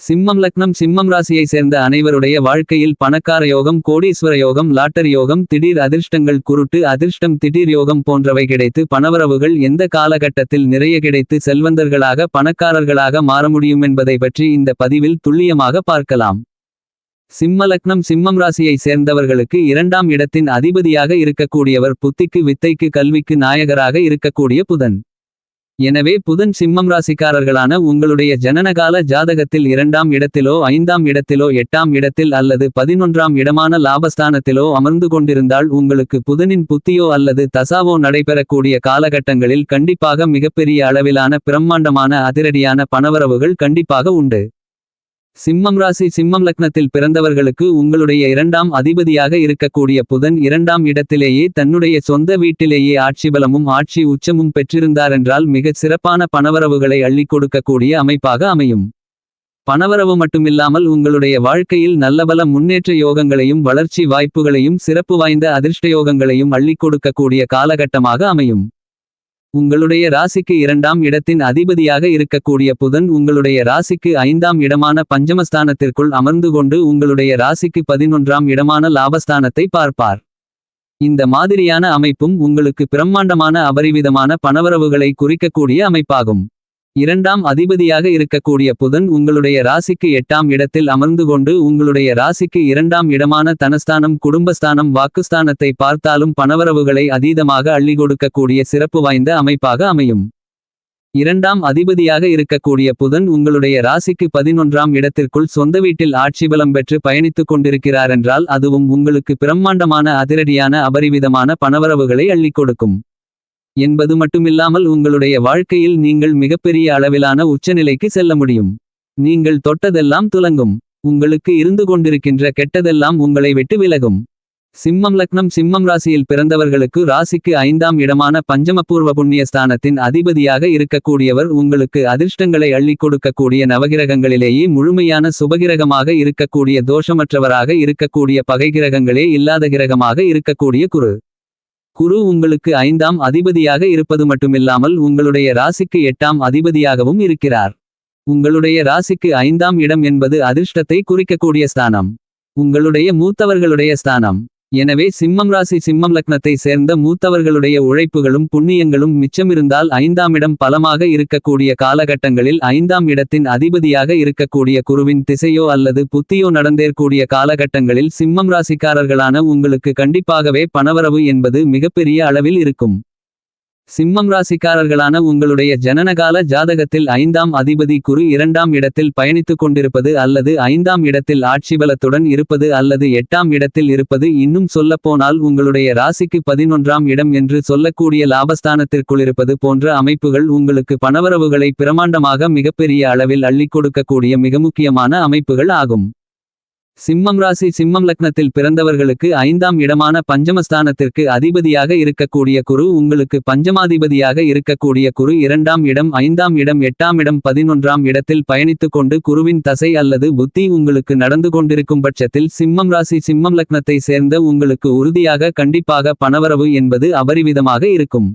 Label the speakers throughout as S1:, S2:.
S1: சிம்மம் லக்னம் சிம்மம் ராசியை சேர்ந்த அனைவருடைய வாழ்க்கையில் பணக்கார யோகம் கோடீஸ்வர யோகம் லாட்டரி யோகம் திடீர் அதிர்ஷ்டங்கள் குருட்டு அதிர்ஷ்டம் திடீர் யோகம் போன்றவை கிடைத்து பணவரவுகள் எந்த காலகட்டத்தில் நிறைய கிடைத்து செல்வந்தர்களாக பணக்காரர்களாக மாற முடியும் என்பதை பற்றி இந்த பதிவில் துல்லியமாக பார்க்கலாம். சிம்ம லக்னம் சிம்மம் ராசியை சேர்ந்தவர்களுக்கு இரண்டாம் இடத்தின் அதிபதியாக இருக்கக்கூடியவர் புத்திக்கு வித்தைக்கு கல்விக்கு நாயகராக இருக்கக்கூடிய புதன். எனவே புதன் சிம்மம் ராசிக்காரர்களான உங்களுடைய ஜனனகால ஜாதகத்தில் இரண்டாம் இடத்திலோ ஐந்தாம் இடத்திலோ எட்டாம் இடத்தில் அல்லது பதினொன்றாம் இடமான லாபஸ்தானத்திலோ அமர்ந்து கொண்டிருந்தால் உங்களுக்கு புதனின் புத்தியோ அல்லது தசாவோ நடைபெறக்கூடிய காலகட்டங்களில் கண்டிப்பாக மிகப்பெரிய அளவிலான பிரம்மாண்டமான அதிரடியான பணவரவுகள் கண்டிப்பாக உண்டு. சிம்மம் ராசி சிம்மம் லக்னத்தில் பிறந்தவர்களுக்கு உங்களுடைய இரண்டாம் அதிபதியாக இருக்கக்கூடிய புதன் இரண்டாம் இடத்திலேயே தன்னுடைய சொந்த வீட்டிலேயே ஆட்சி பலமும் ஆட்சி உச்சமும் பெற்றிருந்தாரென்றால் மிகச் சிறப்பான பணவரவுகளை அள்ளிக் கொடுக்கக்கூடிய அமைப்பாக அமையும். பணவரவு மட்டுமில்லாமல் உங்களுடைய வாழ்க்கையில் நல்லபல முன்னேற்ற யோகங்களையும் வளர்ச்சி வாய்ப்புகளையும் சிறப்பு வாய்ந்த அதிர்ஷ்ட யோகங்களையும் அள்ளிக் கொடுக்கக்கூடிய காலகட்டமாக அமையும். உங்களுடைய ராசிக்கு இரண்டாம் இடத்தின் அதிபதியாக இருக்கக்கூடிய புதன் உங்களுடைய ராசிக்கு ஐந்தாம் இடமான பஞ்சமஸ்தானத்திற்குள் அமர்ந்து கொண்டு உங்களுடைய ராசிக்கு பதினொன்றாம் இடமான லாபஸ்தானத்தை பார்ப்பார். இந்த மாதிரியான அமைப்பும் உங்களுக்கு பிரம்மாண்டமான அபரிவிதமான பணவரவுகளை குறிக்கக்கூடிய அமைப்பாகும். இரண்டாம் அதிபதியாக இருக்கக்கூடிய புதன் உங்களுடைய ராசிக்கு எட்டாம் இடத்தில் அமர்ந்து கொண்டு உங்களுடைய ராசிக்கு இரண்டாம் இடமான தனஸ்தானம் குடும்பஸ்தானம் வாக்குஸ்தானத்தை பார்த்தாலும் பணவரவுகளை அதீதமாக அள்ளி கொடுக்கக்கூடிய சிறப்பு வாய்ந்த அமைப்பாக அமையும். இரண்டாம் அதிபதியாக இருக்கக்கூடிய புதன் உங்களுடைய ராசிக்கு பதினொன்றாம் இடத்திற்குள் சொந்த வீட்டில் ஆட்சி பலம் பெற்று பயணித்துக் கொண்டிருக்கிறாரென்றால் அதுவும் உங்களுக்கு பிரம்மாண்டமான அதிரடியான அபரிவிதமான பணவரவுகளை அள்ளிக் கொடுக்கும். என்பது மட்டுமில்லாமல் உங்களுடைய வாழ்க்கையில் நீங்கள் மிகப்பெரிய அளவிலான உச்சநிலைக்கு செல்ல முடியும். நீங்கள் தொட்டதெல்லாம் துலங்கும். உங்களுக்கு இருந்து கொண்டிருக்கின்ற கெட்டதெல்லாம் உங்களை விட்டு விலகும். சிம்மம் லக்னம் சிம்மம் ராசியில் பிறந்தவர்களுக்கு ராசிக்கு ஐந்தாம் இடமான பஞ்சமபூர்வ புண்ணிய ஸ்தானத்தின் அதிபதியாக இருக்கக்கூடியவர் உங்களுக்கு அதிர்ஷ்டங்களை அள்ளிக் கொடுக்கக்கூடிய நவகிரகங்களிலேயே முழுமையான சுபகிரகமாக இருக்கக்கூடிய தோஷமற்றவராக இருக்கக்கூடிய பகைகிரகங்களே இல்லாத கிரகமாக இருக்கக்கூடிய குரு. குரு உங்களுக்கு ஐந்தாம் அதிபதியாக இருப்பது மட்டுமில்லாமல் உங்களுடைய ராசிக்கு எட்டாம் அதிபதியாகவும் இருக்கிறார். உங்களுடைய ராசிக்கு ஐந்தாம் இடம் என்பது அதிர்ஷ்டத்தை குறிக்கக்கூடிய ஸ்தானம். உங்களுடைய மூத்தவர்களுடைய ஸ்தானம். எனவே சிம்மம் ராசி சிம்மம் லக்னத்தை சேர்ந்த மூத்தவர்களுடைய உழைப்புகளும் புண்ணியங்களும் மிச்சமிருந்தால் ஐந்தாம் இடம் பலமாக இருக்கக்கூடிய காலகட்டங்களில் ஐந்தாம் இடத்தின் அதிபதியாக இருக்கக்கூடிய குருவின் திசையோ அல்லது புத்தியோ நடந்தேற்கூடிய காலகட்டங்களில் சிம்மம் ராசிக்காரர்களான உங்களுக்கு கண்டிப்பாகவே பணவரவு என்பது மிகப்பெரிய அளவில் இருக்கும். சிம்மம் ராசிக்காரர்களான உங்களுடைய ஜனனகால ஜாதகத்தில் ஐந்தாம் அதிபதி குரு இரண்டாம் இடத்தில் பயணித்துக் கொண்டிருப்பது அல்லது ஐந்தாம் இடத்தில் ஆட்சிபலத்துடன் இருப்பது அல்லது எட்டாம் இடத்தில் இருப்பது இன்னும் சொல்லப்போனால் உங்களுடைய ராசிக்கு பதினொன்றாம் இடம் என்று சொல்லக்கூடிய லாபஸ்தானத்திற்குள் இருப்பது போன்ற அமைப்புகள் உங்களுக்கு பணவரவுகளை பிரமாண்டமாக மிகப்பெரிய அளவில் அள்ளிக் கொடுக்கக்கூடிய மிக முக்கியமான அமைப்புகள் ஆகும். சிம்மம் ராசி சிம்மம் லக்னத்தில் பிறந்தவர்களுக்கு ஐந்தாம் இடமான பஞ்சமஸ்தானத்திற்கு அதிபதியாக இருக்கக்கூடிய குரு உங்களுக்கு பஞ்சமாதிபதியாக இருக்கக்கூடிய குரு இரண்டாம் இடம் ஐந்தாம் இடம் எட்டாம் இடம் பதினொன்றாம் இடத்தில் பயணித்துக் கொண்டு குருவின் தசை அல்லது புத்தி உங்களுக்கு நடந்து கொண்டிருக்கும் பட்சத்தில் சிம்மம் ராசி சிம்மம் லக்னத்தை சேர்ந்த உங்களுக்கு உறுதியாக கண்டிப்பாக பணவரவு என்பது அபரிவிதமாக இருக்கும்.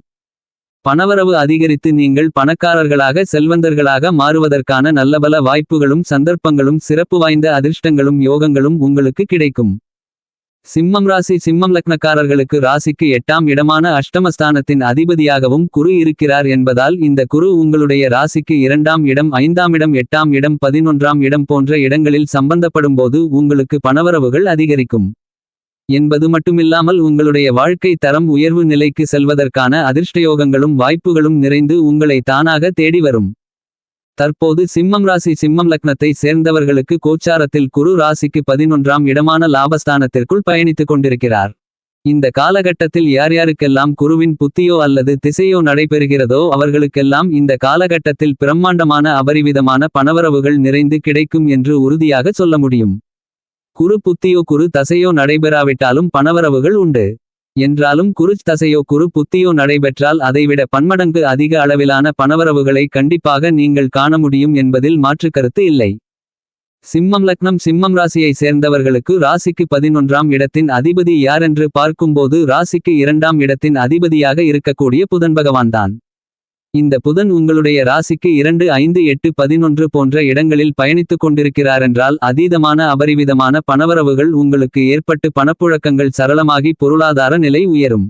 S1: பணவரவு அதிகரித்து நீங்கள் பணக்காரர்களாக செல்வந்தர்களாக மாறுவதற்கான நல்லபல வாய்ப்புகளும் சந்தர்ப்பங்களும் சிறப்பு வாய்ந்த அதிர்ஷ்டங்களும் யோகங்களும் உங்களுக்கு கிடைக்கும். சிம்மம் ராசி சிம்மம் லக்னக்காரர்களுக்கு ராசிக்கு எட்டாம் இடமான அஷ்டமஸ்தானத்தின் அதிபதியாகவும் குரு இருக்கிறார் என்பதால் இந்த குரு உங்களுடைய ராசிக்கு இரண்டாம் இடம் ஐந்தாம் இடம் எட்டாம் இடம் பதினொன்றாம் இடம் போன்ற இடங்களில் சம்பந்தப்படும்போது உங்களுக்கு பணவரவுகள் அதிகரிக்கும். என்பது மட்டுமில்லாமல் உங்களுடைய வாழ்க்கை தரம் உயர்வு நிலைக்கு செல்வதற்கான அதிர்ஷ்டயோகங்களும் வாய்ப்புகளும் நிறைந்து உங்களை தானாக தேடி வரும். தற்போது சிம்மம் ராசி சிம்மம் லக்னத்தை சேர்ந்தவர்களுக்கு கோச்சாரத்தில் குரு ராசிக்கு பதினொன்றாம் இடமான லாபஸ்தானத்திற்குள் பயணித்துக் கொண்டிருக்கிறார். இந்த காலகட்டத்தில் யார் யாருக்கெல்லாம் குருவின் புத்தியோ அல்லது திசையோ நடைபெறுகிறதோ அவர்களுக்கெல்லாம் இந்த காலகட்டத்தில் பிரம்மாண்டமான அபரிவிதமான பணவரவுகள் நிறைந்து கிடைக்கும் என்று உறுதியாக சொல்ல முடியும். குரு புத்தியோ குரு தசையோ நடைபெறாவிட்டாலும் பணவரவுகள் உண்டு. என்றாலும் குரு தசையோ குரு புத்தியோ நடைபெற்றால் அதைவிட பன்மடங்கு அதிக அளவிலான பணவரவுகளை கண்டிப்பாக நீங்கள் காண முடியும் என்பதில் மாற்றுக் கருத்து இல்லை. சிம்மம் லக்னம் சிம்மம் ராசியை சேர்ந்தவர்களுக்கு ராசிக்கு பதினொன்றாம் இடத்தின் அதிபதி யாரென்று பார்க்கும்போது ராசிக்கு இரண்டாம் இடத்தின் அதிபதியாக இருக்கக்கூடிய புதன் பகவான்தான். இந்த புதன் உங்களுடைய ராசிக்கு இரண்டு ஐந்து எட்டு பதினொன்று போன்ற இடங்களில் பயணித்துக் கொண்டிருக்கிறாரென்றால் அதீதமான அபரிவிதமான பணவரவுகள் உங்களுக்கு ஏற்பட்டு பணப்புழக்கங்கள் சரளமாகி பொருளாதார நிலை உயரும்.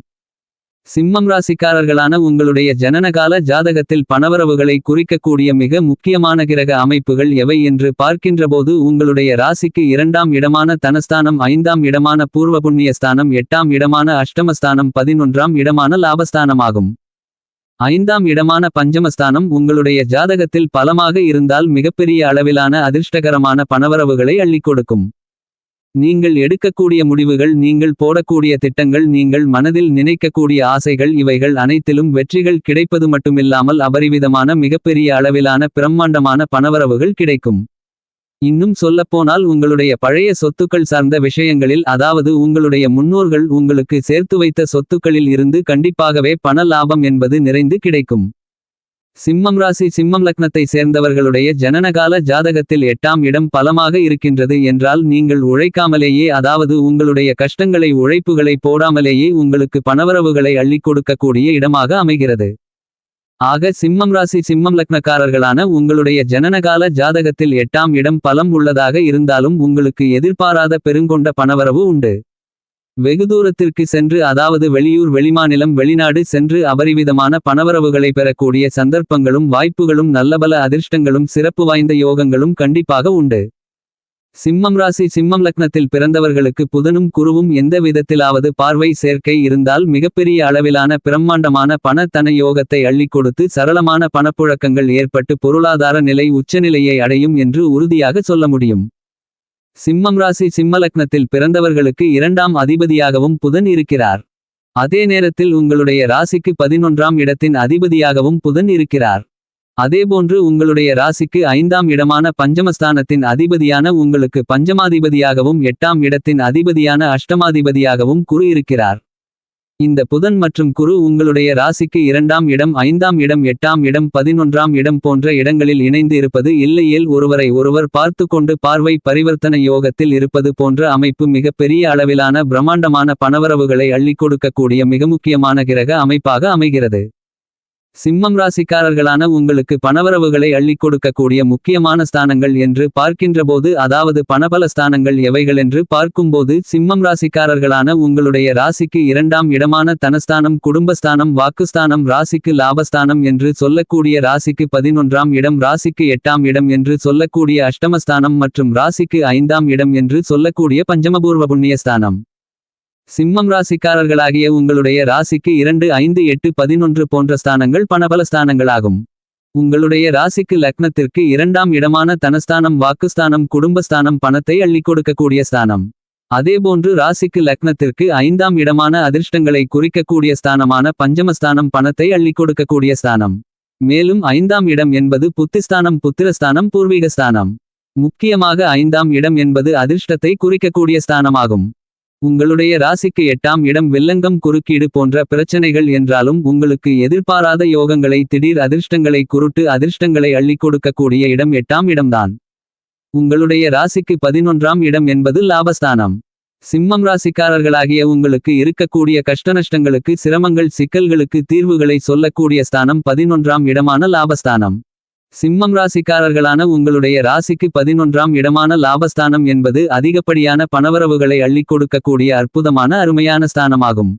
S1: சிம்மம் ராசிக்காரர்களான உங்களுடைய ஜனனகால ஜாதகத்தில் பணவரவுகளை குறிக்கக்கூடிய மிக முக்கியமான கிரக அமைப்புகள் எவை என்று பார்க்கின்றபோது உங்களுடைய ராசிக்கு இரண்டாம் இடமான தனஸ்தானம் ஐந்தாம் இடமான பூர்வ புண்ணியஸ்தானம் எட்டாம் இடமான அஷ்டமஸ்தானம் பதினொன்றாம் இடமான லாபஸ்தானமாகும். ஐந்தாம் இடமான பஞ்சமஸ்தானம் உங்களுடைய ஜாதகத்தில் பலமாக இருந்தால் மிகப்பெரிய அளவிலான அதிர்ஷ்டகரமான பணவரவுகளை அள்ளிக் கொடுக்கும். நீங்கள் எடுக்கக்கூடிய முடிவுகள் நீங்கள் போடக்கூடிய திட்டங்கள் நீங்கள் மனதில் நினைக்கக்கூடிய ஆசைகள் இவைகள் அனைத்திலும் வெற்றிகள் கிடைப்பது மட்டுமில்லாமல் அபரிவிதமான மிகப்பெரிய அளவிலான பிரம்மாண்டமான பணவரவுகள் கிடைக்கும். இன்னும் சொல்லப்போனால் உங்களுடைய பழைய சொத்துக்கள் சார்ந்த விஷயங்களில் அதாவது உங்களுடைய முன்னோர்கள் உங்களுக்கு சேர்த்து வைத்த சொத்துக்களில் இருந்து கண்டிப்பாகவே பண லாபம் என்பது நிறைந்து கிடைக்கும். சிம்மம் ராசி சிம்மம் லக்னத்தை சேர்ந்தவர்களுடைய ஜனனகால ஜாதகத்தில் எட்டாம் இடம் பலமாக இருக்கின்றது என்றால் நீங்கள் உழைக்காமலேயே அதாவது உங்களுடைய கஷ்டங்களை உழைப்புகளை போடாமலேயே உங்களுக்கு பணவரவுகளை அள்ளிக் கொடுக்கக்கூடிய இடமாக அமைகிறது. ஆக சிம்மம் ராசி சிம்மம் லக்னக்காரர்களான உங்களுடைய ஜனனகால ஜாதகத்தில் எட்டாம் இடம் பலம் உள்ளதாக இருந்தாலும் உங்களுக்கு எதிர்பாராத பெருங்கொண்ட பணவரவு உண்டு. வெகு தூரத்திற்கு சென்று அதாவது வெளியூர் வெளிமாநிலம் வெளிநாடு சென்று அபரிவிதமான பணவரவுகளை பெறக்கூடிய சந்தர்ப்பங்களும் வாய்ப்புகளும் நல்லபல அதிர்ஷ்டங்களும் சிறப்பு வாய்ந்த யோகங்களும் கண்டிப்பாக உண்டு. சிம்மம் ராசி சிம்மம் லக்னத்தில் பிறந்தவர்களுக்கு புதனும் குருவும் எந்த விதத்திலாவது பார்வை சேர்க்கை இருந்தால் மிகப்பெரிய அளவிலான பிரம்மாண்டமான பணத்தன யோகத்தை அள்ளிக் கொடுத்து சரளமான பணப்புழக்கங்கள் ஏற்பட்டு பொருளாதார நிலை உச்சநிலையை அடையும் என்று உறுதியாக சொல்ல முடியும். சிம்மம் ராசி சிம்ம லக்னத்தில் பிறந்தவர்களுக்கு இரண்டாம் அதிபதியாகவும் புதன் இருக்கிறார். அதே நேரத்தில் உங்களுடைய ராசிக்கு பதினொன்றாம் இடத்தின் அதிபதியாகவும் புதன் இருக்கிறார். அதேபோன்று உங்களுடைய ராசிக்கு ஐந்தாம் இடமான பஞ்சமஸ்தானத்தின் அதிபதியான உங்களுக்கு பஞ்சமாதிபதியாகவும் எட்டாம் இடத்தின் அதிபதியான அஷ்டமாதிபதியாகவும் குரு இருக்கிறார். இந்த புதன் மற்றும் குரு உங்களுடைய ராசிக்கு இரண்டாம் இடம் ஐந்தாம் இடம் எட்டாம் இடம் பதினொன்றாம் இடம் போன்ற இடங்களில் இணைந்து இருப்பது இல்லையேல் ஒருவரை ஒருவர் பார்த்து கொண்டு பார்வை பரிவர்த்தனை யோகத்தில் இருப்பது போன்ற அமைப்பு மிகப்பெரிய அளவிலான பிரம்மாண்டமான பணவரவுகளை அள்ளிக் கொடுக்கக்கூடிய மிக முக்கியமான கிரக அமைப்பாக அமைகிறது. சிம்மம் ராசிக்காரர்களான உங்களுக்கு பணவரவுகளை அள்ளிக் கொடுக்கக்கூடிய முக்கியமான ஸ்தானங்கள் என்று பார்க்கின்றபோது அதாவது பணபல ஸ்தானங்கள் எவைகளென்று பார்க்கும்போது சிம்மம் ராசிக்காரர்களான உங்களுடைய ராசிக்கு இரண்டாம் இடமான தனஸ்தானம் குடும்பஸ்தானம் வாக்குஸ்தானம் ராசிக்கு லாபஸ்தானம் என்று சொல்லக்கூடிய ராசிக்கு பதினொன்றாம் இடம் ராசிக்கு எட்டாம் இடம் என்று சொல்லக்கூடிய அஷ்டமஸ்தானம் மற்றும் ராசிக்கு ஐந்தாம் இடம் என்று சொல்லக்கூடிய பஞ்சமபூர்வ புண்ணியஸ்தானம். சிம்மம் ராசிக்காரர்களாகிய உங்களுடைய ராசிக்கு இரண்டு ஐந்து எட்டு பதினொன்று போன்ற ஸ்தானங்கள் பணபல ஸ்தானங்களாகும். உங்களுடைய ராசிக்கு லக்னத்திற்கு இரண்டாம் இடமான தனஸ்தானம் வாக்குஸ்தானம் குடும்பஸ்தானம் பணத்தை அள்ளிக் கொடுக்கக்கூடிய ஸ்தானம். அதேபோன்று ராசிக்கு லக்னத்திற்கு ஐந்தாம் இடமான அதிர்ஷ்டங்களை குறிக்கக்கூடிய ஸ்தானமான பஞ்சமஸ்தானம் பணத்தை அள்ளிக் கொடுக்கக்கூடிய ஸ்தானம். மேலும் ஐந்தாம் இடம் என்பது புத்திஸ்தானம் புத்திரஸ்தானம் பூர்வீகஸ்தானம். முக்கியமாக ஐந்தாம் இடம் என்பது அதிர்ஷ்டத்தை குறிக்கக்கூடிய ஸ்தானமாகும். உங்களுடைய ராசிக்கு எட்டாம் இடம் வெள்ளங்கம் குறுக்கீடு போன்ற பிரச்சனைகள் என்றாலும் உங்களுக்கு எதிர்பாராத யோகங்களை திடீர் அதிர்ஷ்டங்களை குருட்டு அதிர்ஷ்டங்களை அள்ளிக் கொடுக்கக்கூடிய இடம் எட்டாம் இடம்தான். உங்களுடைய ராசிக்கு பதினொன்றாம் இடம் என்பது லாபஸ்தானம். சிம்மம் ராசிக்காரர்களாகிய உங்களுக்கு இருக்கக்கூடிய கஷ்டநஷ்டங்களுக்கு சிரமங்கள் சிக்கல்களுக்கு தீர்வுகளை சொல்லக்கூடிய ஸ்தானம் பதினொன்றாம் இடமான லாபஸ்தானம். சிம்மம் ராசிக்காரர்களான உங்களுடைய ராசிக்கு பதினொன்றாம் இடமான லாபஸ்தானம் என்பது அதிகப்படியான பணவரவுகளை அள்ளிக் கொடுக்கக்கூடிய அற்புதமான அருமையான ஸ்தானமாகும்.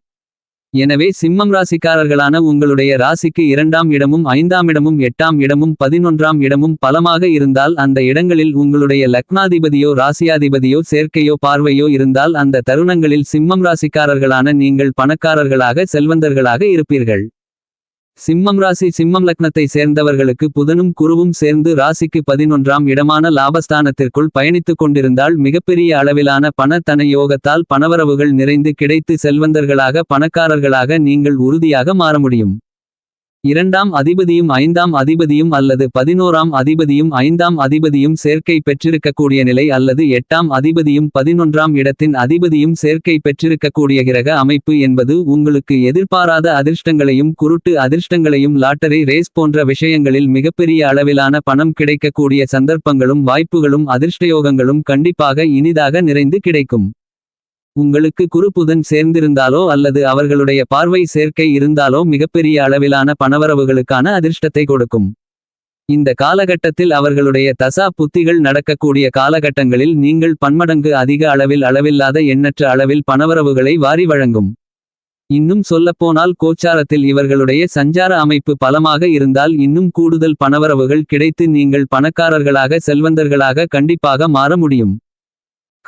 S1: எனவே சிம்மம் ராசிக்காரர்களான உங்களுடைய ராசிக்கு இரண்டாம் இடமும் ஐந்தாம் இடமும் எட்டாம் இடமும் பதினொன்றாம் இடமும் பலமாக இருந்தால் அந்த இடங்களில் உங்களுடைய லக்னாதிபதியோ ராசியாதிபதியோ சேர்க்கையோ பார்வையோ இருந்தால் அந்த தருணங்களில் சிம்மம் ராசிக்காரர்களான நீங்கள் பணக்காரர்களாக செல்வந்தர்களாக இருப்பீர்கள். சிம்மம் ராசி சிம்மம் லக்னத்தை சேர்ந்தவர்களுக்கு புதனும் குருவும் சேர்ந்து ராசிக்கு பதினொன்றாம் இடமான லாபஸ்தானத்திற்குள் பயணித்துக் கொண்டிருந்தால் மிகப்பெரிய அளவிலான பண தன யோகத்தால் பணவரவுகள் நிறைந்து கிடைத்து செல்வந்தர்களாக பணக்காரர்களாக நீங்கள் உறுதியாக மாற முடியும். இரண்டாம் அதிபதியும் ஐந்தாம் அதிபதியும் அல்லது பதினோராம் அதிபதியும் ஐந்தாம் அதிபதியும் சேர்க்கை பெற்றிருக்கக்கூடிய நிலை அல்லது எட்டாம் அதிபதியும் பதினொன்றாம் இடத்தின் அதிபதியும் சேர்க்கை பெற்றிருக்கக்கூடிய கிரக அமைப்பு என்பது உங்களுக்கு எதிர்பாராத அதிர்ஷ்டங்களையும் குருட்டு அதிர்ஷ்டங்களையும் லாட்டரி ரேஸ் போன்ற விஷயங்களில் மிகப்பெரிய அளவிலான பணம் கிடைக்கக்கூடிய சந்தர்ப்பங்களும் வாய்ப்புகளும் அதிர்ஷ்டயோகங்களும் கண்டிப்பாக இனிதாக நிறைந்து கிடைக்கும். உங்களுக்கு குரு புதன் சேர்ந்திருந்தாலோ அல்லது அவர்களுடைய பார்வை சேர்க்கை இருந்தாலோ மிகப்பெரிய அளவிலான பணவரவுகளுக்கான அதிர்ஷ்டத்தை கொடுக்கும். இந்த காலகட்டத்தில் அவர்களுடைய தசா புத்திகள் நடக்கக்கூடிய காலகட்டங்களில் நீங்கள் பன்மடங்கு அதிக அளவில் அளவில்லாத எண்ணற்ற அளவில் பணவரவுகளை வாரி வழங்கும். இன்னும் சொல்லப்போனால் கோச்சாரத்தில் இவர்களுடைய சஞ்சார அமைப்பு பலமாக இருந்தால் இன்னும் கூடுதல் பணவரவுகள் கிடைத்து நீங்கள் பணக்காரர்களாக செல்வந்தர்களாக கண்டிப்பாக மாற முடியும்.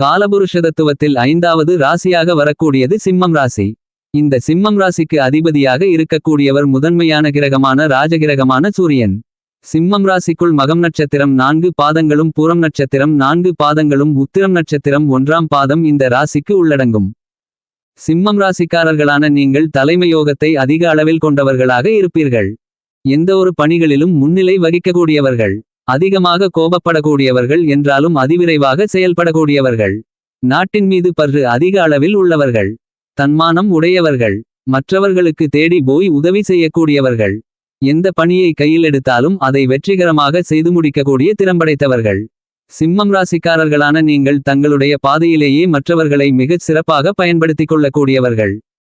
S1: காலபுருஷதத்துவத்தில் ஐந்தாவது ராசியாக வரக்கூடியது சிம்மம் ராசி. இந்த சிம்மம் ராசிக்கு அதிபதியாக இருக்கக்கூடியவர் முதன்மையான கிரகமான ராஜகிரகமான சூரியன். சிம்மம் ராசிக்குள் மகம் நட்சத்திரம் நான்கு பாதங்களும் பூரம் நட்சத்திரம் நான்கு பாதங்களும் உத்திரம் நட்சத்திரம் ஒன்றாம் பாதம் இந்த ராசிக்கு உள்ளடங்கும். சிம்மம் ராசிக்காரர்களான நீங்கள் தலைமையோகத்தை அதிக அளவில் கொண்டவர்களாக இருப்பீர்கள். எந்த ஒரு பணிகளிலும் முன்னிலை வகிக்கக்கூடியவர்கள். அதிகமாக கோபப்படக்கூடியவர்கள் என்றாலும் அதிவிரைவாக செயல்படக்கூடியவர்கள். நாட்டின் மீது பற்று அதிக அளவில் உள்ளவர்கள். தன்மானம் உடையவர்கள். மற்றவர்களுக்கு தேடி போய் உதவி செய்யக்கூடியவர்கள். எந்த பணியை கையில் எடுத்தாலும் அதை வெற்றிகரமாக செய்து முடிக்கக்கூடிய திறம்படைத்தவர்கள். சிம்மம் ராசிக்காரர்களான நீங்கள் தங்களுடைய பாதையிலேயே மற்றவர்களை மிகச் சிறப்பாக பயன்படுத்திக் கொள்ளக்கூடியவர்கள்.